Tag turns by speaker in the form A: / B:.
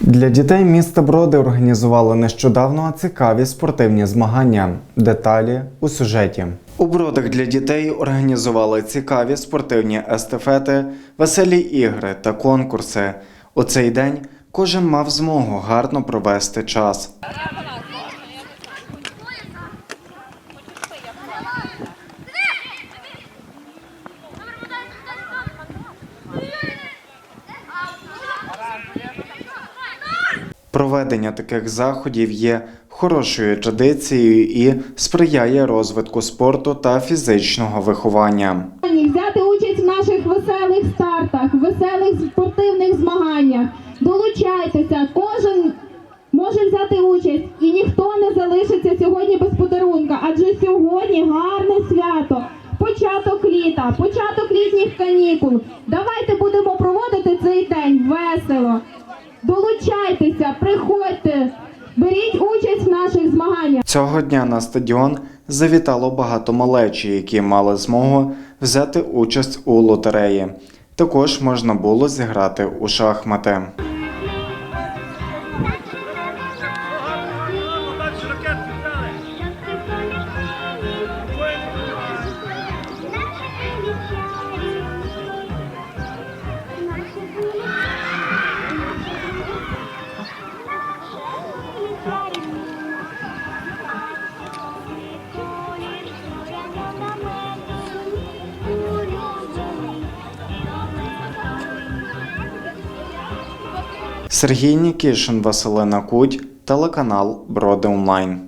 A: Для дітей міста Броди організували нещодавно цікаві спортивні змагання. Деталі у сюжеті. У бродах для дітей організували цікаві спортивні естафети, веселі ігри та конкурси. У цей день кожен мав змогу гарно провести час. Проведення таких заходів є хорошою традицією і сприяє розвитку спорту та фізичного виховання.
B: взяти участь в наших веселих стартах, веселих спортивних змаганнях. Долучайтеся, кожен може взяти участь, і ніхто не залишиться сьогодні без подарунка, адже сьогодні гарне свято. Початок літа, початок літніх канікул. Давайте будемо проводити цей день весело. Долучайтеся, приходьте, беріть участь в наших змаганнях.
A: Цього дня на стадіон завітало багато малечі, які мали змогу взяти участь у лотереї. Також можна було зіграти у шахмати. Сергій Нікішин, Василина Куть, телеканал Броди Онлайн.